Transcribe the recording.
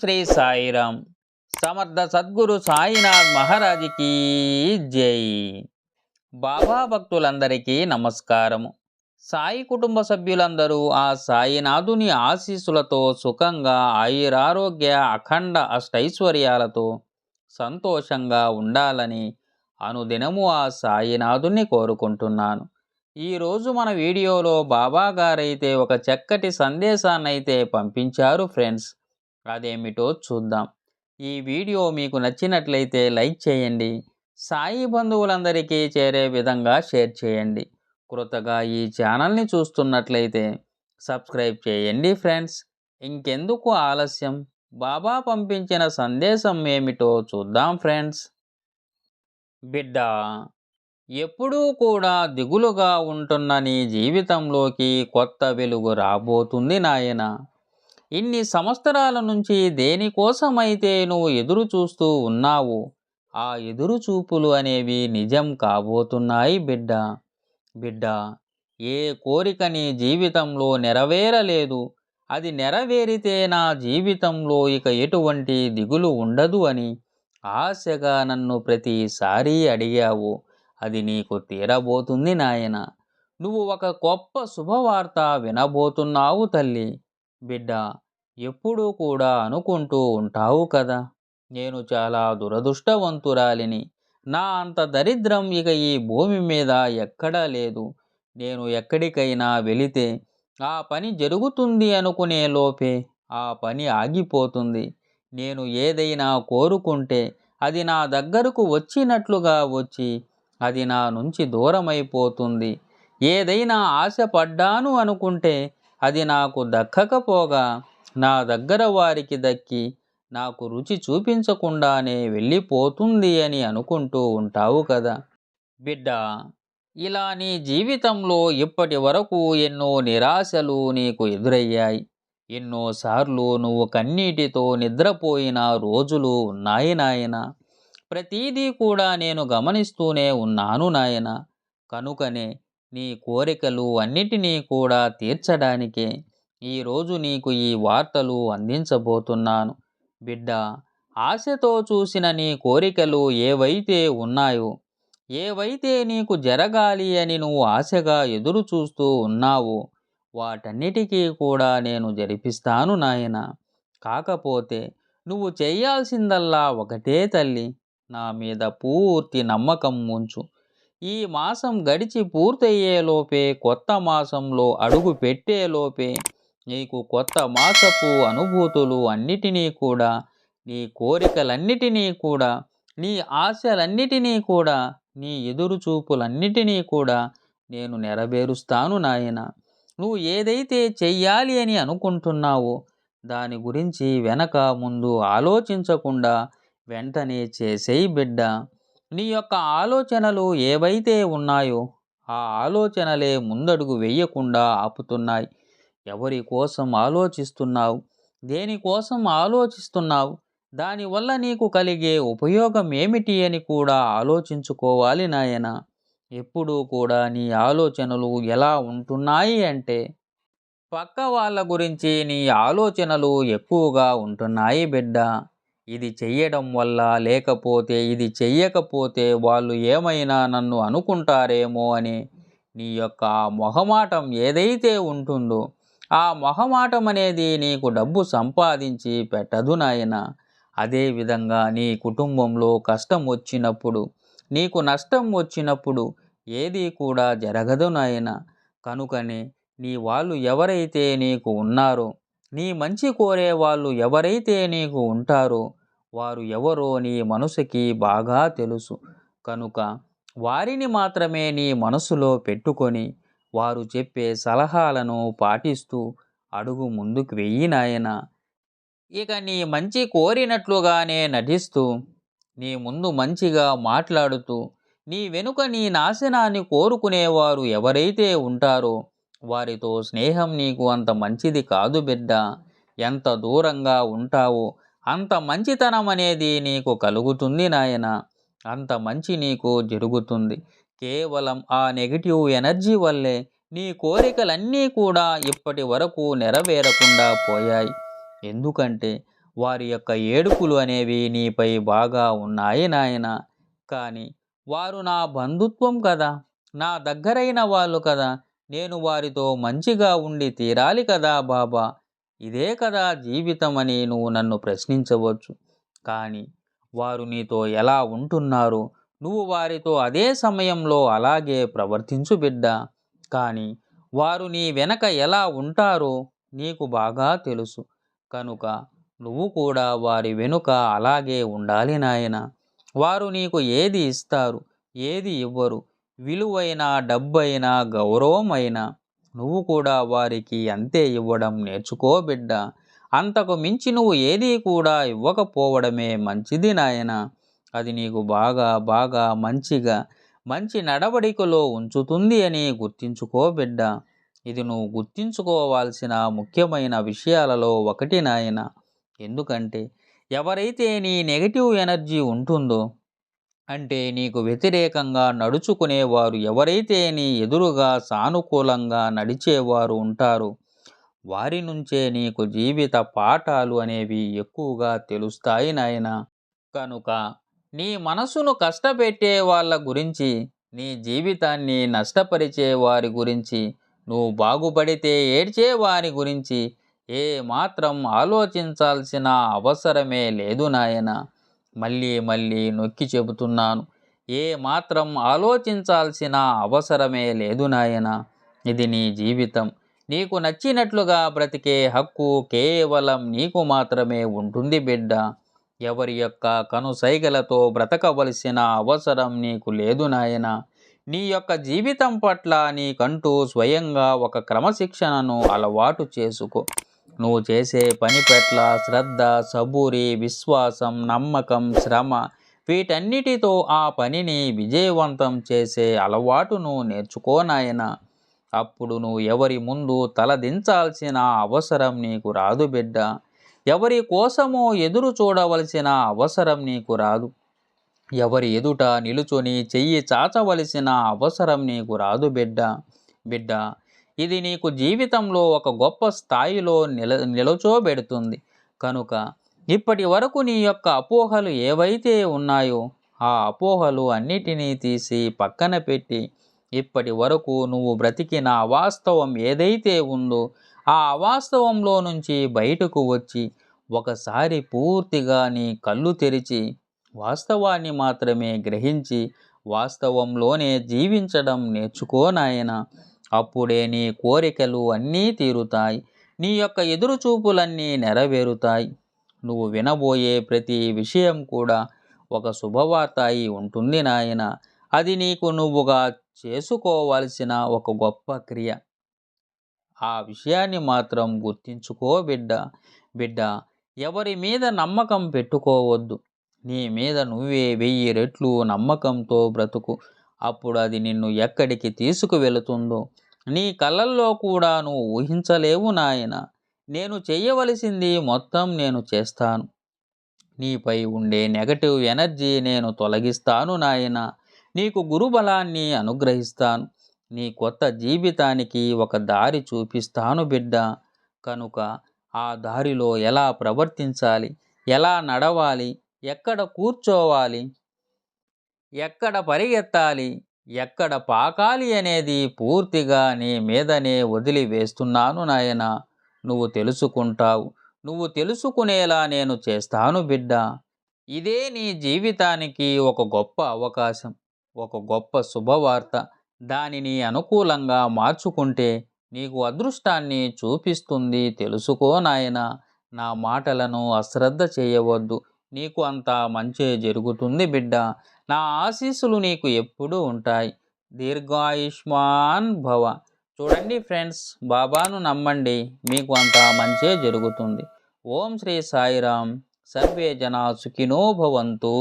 శ్రీ సాయిరామ్. సమర్థ సద్గురు సాయినాథ్ మహారాజుకి జై. బాబా భక్తులందరికీ నమస్కారము. సాయి కుటుంబ సభ్యులందరూ ఆ సాయినాథుని ఆశీస్సులతో సుఖంగా ఆయురారోగ్య అఖండ అష్టైశ్వర్యాలతో సంతోషంగా ఉండాలని అనుదినము ఆ సాయినాథుని కోరుకుంటున్నాను. ఈరోజు మన వీడియోలో బాబా గారైతే ఒక చక్కటి సందేశాన్ని అయితే పంపించారు ఫ్రెండ్స్. అదేమిటో చూద్దాం. ఈ వీడియో మీకు నచ్చినట్లయితే లైక్ చేయండి. సాయి బంధువులందరికీ చేరే విధంగా షేర్ చేయండి. కృతగా ఈ ఛానల్ని చూస్తున్నట్లయితే సబ్స్క్రైబ్ చేయండి ఫ్రెండ్స్. ఇంకెందుకు ఆలస్యం? బాబా పంపించిన సందేశం ఏమిటో చూద్దాం ఫ్రెండ్స్. బిడ్డ ఎప్పుడూ కూడా దిగులుగా ఉంటున్న నీ జీవితంలోకి కొత్త వెలుగు రాబోతుంది నాయన. ఇన్ని సంవత్సరాల నుంచి దేనికోసమైతే నువ్వు ఎదురు చూస్తూ ఉన్నావు? ఆ ఎదురు చూపులు అనేవి నిజం కాబోతున్నాయి బిడ్డ. బిడ్డ ఏ కోరిక నీ జీవితంలో నెరవేరలేదు. అది నెరవేరితే నా జీవితంలో ఇక ఎటువంటి దిగులు ఉండదు అని ఆశగా నన్ను ప్రతిసారి అడిగావు. అది నీకు తీరబోతుంది నాయన. నువ్వు ఒక గొప్ప శుభవార్త వినబోతున్నావు తల్లి. బిడ్డ ఎప్పుడూ కూడా అనుకుంటూ ఉంటావు కదా. నేను చాలా దురదృష్టవంతురాలిని. నా అంత దరిద్రం ఇక ఈ భూమి మీద ఎక్కడా లేదు. నేను ఎక్కడికైనా వెళితే ఆ పని జరుగుతుంది అనుకునే లోపే ఆ పని ఆగిపోతుంది. నేను ఏదైనా కోరుకుంటే అది నా దగ్గరకు వచ్చినట్లుగా వచ్చి అది నా నుంచి దూరమైపోతుంది. ఏదైనా ఆశపడ్డాను అనుకుంటే అది నాకు దక్కకపోగా నా దగ్గర వారికి దక్కి నాకు రుచి చూపించకుండానే వెళ్ళిపోతుంది అని అనుకుంటూ ఉంటావు కదా. బిడ్డ ఇలా నీ జీవితంలో ఇప్పటి వరకు ఎన్నో నిరాశలు నీకు ఎదురయ్యాయి. ఎన్నోసార్లు నువ్వు కన్నీటితో నిద్రపోయిన రోజులు ఉన్నాయి నాయన. ప్రతీదీ కూడా నేను గమనిస్తూనే ఉన్నాను నాయన. కనుకనే నీ కోరికలు అన్నిటినీ కూడా తీర్చడానికే ఈరోజు నీకు ఈ వార్తలు అందించబోతున్నాను. బిడ్డ ఆశతో చూసిన నీ కోరికలు ఏవైతే ఉన్నాయో ఏవైతే నీకు జరగాలి అని నువ్వు ఆశగా ఎదురు చూస్తూ ఉన్నావో వాటన్నిటికీ కూడా నేను జరిపిస్తాను నాయన. కాకపోతే నువ్వు చేయాల్సిందల్లా ఒకటే తల్లి నా మీద పూర్తి నమ్మకం ఉంచు. ఈ మాసం గడిచి పూర్తయ్యేలోపే కొత్త మాసంలో అడుగు పెట్టేలోపే నీకు కొత్త మాసపు అనుభూతులు అన్నిటినీ కూడా నీ కోరికలన్నిటినీ కూడా నీ ఆశలన్నిటినీ కూడా నీ ఎదురు చూపులన్నిటినీ కూడా నేను నెరవేరుస్తాను నాయన. నువ్వు ఏదైతే చెయ్యాలి అని అనుకుంటున్నావో దాని గురించి వెనక ముందు ఆలోచించకుండా వెంటనే చేసేయి బిడ్డ. నీ యొక్క ఆలోచనలు ఏవైతే ఉన్నాయో ఆ ఆలోచనలే ముందడుగు వేయకుండా ఆపుతున్నాయి. ఎవరి కోసం ఆలోచిస్తున్నావు? దేనికోసం ఆలోచిస్తున్నావు? దానివల్ల నీకు కలిగే ఉపయోగం ఏమిటి అని కూడా ఆలోచించుకోవాలి నాయన. ఎప్పుడూ కూడా నీ ఆలోచనలు ఎలా ఉంటున్నాయి అంటే పక్క వాళ్ళ గురించి నీ ఆలోచనలు ఎక్కువగా ఉంటున్నాయి బిడ్డ. ఇది చెయ్యడం వల్ల లేకపోతే ఇది చెయ్యకపోతే వాళ్ళు ఏమైనా నన్ను అనుకుంటారేమో అని నీ యొక్క మొహమాటం ఏదైతే ఉంటుందో ఆ మొహమాటం అనేది నీకు డబ్బు సంపాదించి పెట్టదు నాయన. అదేవిధంగా నీ కుటుంబంలో కష్టం వచ్చినప్పుడు నీకు నష్టం వచ్చినప్పుడు ఏది కూడా జరగదు నాయన. కనుకనే నీ వాళ్ళు ఎవరైతే నీకు ఉన్నారో నీ మంచి కోరే వాళ్ళు ఎవరైతే నీకు ఉంటారో వారు ఎవరో నీ మనసుకి బాగా తెలుసు. కనుక వారిని మాత్రమే నీ మనసులో పెట్టుకొని వారు చెప్పే సలహాలను పాటిస్తూ అడుగు ముందుకు వెయ్యి నాయన. ఇక నీ మంచి కోరినట్లుగానే నటిస్తూ నీ ముందు మంచిగా మాట్లాడుతూ నీ వెనుక నీ నాశనాన్ని కోరుకునేవారు ఎవరైతే ఉంటారో వారితో స్నేహం నీకు అంత మంచిది కాదు బిడ్డ. ఎంత దూరంగా ఉంటావో అంత మంచితనం అనేది నీకు కలుగుతుంది నాయన. అంత మంచి నీకు జరుగుతుంది. కేవలం ఆ నెగిటివ్ ఎనర్జీ వల్లే నీ కోరికలన్నీ కూడా ఇప్పటి వరకు నెరవేరకుండా పోయాయి. ఎందుకంటే వారి యొక్క ఏడుపులు అనేవి నీపై బాగా ఉన్నాయి నాయన. కానీ వారు నా బంధుత్వం కదా. నా దగ్గరైన వాళ్ళు కదా. నేను వారితో మంచిగా ఉండి తీరాలి కదా బాబా. ఇదే కదా జీవితం అని నువ్వు నన్ను ప్రశ్నించవచ్చు. కానీ వారు నీతో ఎలా ఉంటున్నారు? నువ్వు వారితో అదే సమయంలో అలాగే ప్రవర్తించు బిడ్డ. కానీ వారు నీ వెనక ఎలా ఉంటారో నీకు బాగా తెలుసు. కనుక నువ్వు కూడా వారి వెనుక అలాగే ఉండాలి నాయన. వారు నీకు ఏది ఇస్తారు? ఏది ఇవ్వరు? విలువైన డబ్బైనా గౌరవమైనా నువ్వు కూడా వారికి అంతే ఇవ్వడం నేర్చుకో బిడ్డ. అంతకు మించి నువ్వు ఏదీ కూడా ఇవ్వకపోవడమే మంచిది నాయన. అది నీకు బాగా బాగా మంచిగా మంచి నడవడికలో ఉంచుతుంది అని గుర్తించుకో బిడ్డ. ఇది నువ్వు గుర్తించుకోవాల్సిన ముఖ్యమైన విషయాలలో ఒకటి నాయన. ఎందుకంటే ఎవరైతే నీ నెగటివ్ ఎనర్జీ ఉంటుందో అంటే నీకు వ్యతిరేకంగా నడుచుకునేవారు ఎవరైతే నీ ఎదురుగా సానుకూలంగా నడిచేవారు ఉంటారు వారి నుంచే నీకు జీవిత పాఠాలు అనేవి ఎక్కువగా తెలుస్తాయి నాయన. కనుక నీ మనసును కష్టపెట్టే వాళ్ళ గురించి నీ జీవితాన్ని నష్టపరిచే వారి గురించి నువ్వు బాగుపడితే ఏడ్చే వారి గురించి ఏ మాత్రం ఆలోచించాల్సిన అవసరమే లేదు నాయనా. మళ్ళీ మళ్ళీ నొక్కి చెబుతున్నాను. ఏ మాత్రం ఆలోచించాల్సిన అవసరమే లేదు నాయన. ఇది నీ జీవితం. నీకు నచ్చినట్లుగా బ్రతికే హక్కు కేవలం నీకు మాత్రమే ఉంటుంది బిడ్డ. ఎవరి యొక్క కనుసైగలతో బ్రతకవలసిన అవసరం నీకు లేదు నాయన. నీ యొక్క జీవితం పట్ల నీకంటూ స్వయంగా ఒక క్రమశిక్షణను అలవాటు చేసుకో. నువ్వు చేసే పని పట్ల శ్రద్ధ సబూరి విశ్వాసం నమ్మకం శ్రమ వీటన్నిటితో ఆ పనిని విజయవంతం చేసే అలవాటును నేర్చుకోనాయన అప్పుడు నువ్వు ఎవరి ముందు తలదించాల్సిన అవసరం నీకు రాదు బిడ్డ. ఎవరి కోసమో ఎదురు చూడవలసిన అవసరం నీకు రాదు. ఎవరి ఎదుట నిలుచొని చెయ్యి చాచవలసిన అవసరం నీకు రాదు బిడ్డ. బిడ్డ ఇది నీకు జీవితంలో ఒక గొప్ప స్థాయిలో నిల నిలచోబెడుతుంది. కనుక ఇప్పటి వరకు నీ యొక్క అపోహలు ఏవైతే ఉన్నాయో ఆ అపోహలు అన్నిటినీ తీసి పక్కన పెట్టి ఇప్పటి వరకు నువ్వు బ్రతికిన అవాస్తవం ఏదైతే ఉందో ఆ అవాస్తవంలో నుంచి బయటకు వచ్చి ఒకసారి పూర్తిగా నీ కళ్ళు తెరిచి వాస్తవాన్ని మాత్రమే గ్రహించి వాస్తవంలోనే జీవించడం నేర్చుకోనాయన అప్పుడే నీ కోరికలు అన్నీ తీరుతాయి. నీ యొక్క ఎదురుచూపులన్నీ నెరవేరుతాయి. నువ్వు వినబోయే ప్రతి విషయం కూడా ఒక శుభవార్త అయి ఉంటుంది నాయన. అది నీకు నువ్వుగా చేసుకోవాల్సిన ఒక గొప్ప క్రియ. ఆ విషయాన్ని మాత్రం గుర్తించుకో బిడ్డ. బిడ్డ ఎవరి మీద నమ్మకం పెట్టుకోవద్దు. నీ మీద నువ్వే వెయ్యి రెట్లు నమ్మకంతో బ్రతుకు. అప్పుడు అది నిన్ను ఎక్కడికి తీసుకువెళుతుందో. నీ కళ్ళల్లో కూడా నువ్వు ఊహించలేవు నాయన. నేను చేయవలసింది మొత్తం నేను చేస్తాను. నీపై ఉండే నెగటివ్ ఎనర్జీ నేను తొలగిస్తాను నాయన. నీకు గురుబలాన్ని అనుగ్రహిస్తాను. నీ కొత్త జీవితానికి ఒక దారి చూపిస్తాను బిడ్డ. కనుక ఆ దారిలో ఎలా ప్రవర్తించాలి? ఎలా నడవాలి? ఎక్కడ కూర్చోవాలి? ఎక్కడ పరిగెత్తాలి? ఎక్కడ పాకాలి అనేది పూర్తిగా నీ మీదనే వదిలివేస్తున్నాను నాయన. నువ్వు తెలుసుకుంటావు. నువ్వు తెలుసుకునేలా నేను చేస్తాను బిడ్డ. ఇదే నీ జీవితానికి ఒక గొప్ప అవకాశం ఒక గొప్ప శుభవార్త. దానిని అనుకూలంగా మార్చుకుంటే నీకు అదృష్టాన్ని చూపిస్తుంది. తెలుసుకో నాయన. నా మాటలను అశ్రద్ధ చేయవద్దు. నీకు అంత మంచి జరుగుతుంది బిడ్డ. నా ఆశీస్సులు నీకు ఎప్పుడూ ఉంటాయి. దీర్ఘాయుష్మాన్ భవ. చూడండి ఫ్రెండ్స్ బాబాను నమ్మండి మీకు అంత మంచే జరుగుతుంది. ఓం శ్రీ సాయిరామ్ సర్వే జనా సుఖినో భవంతు.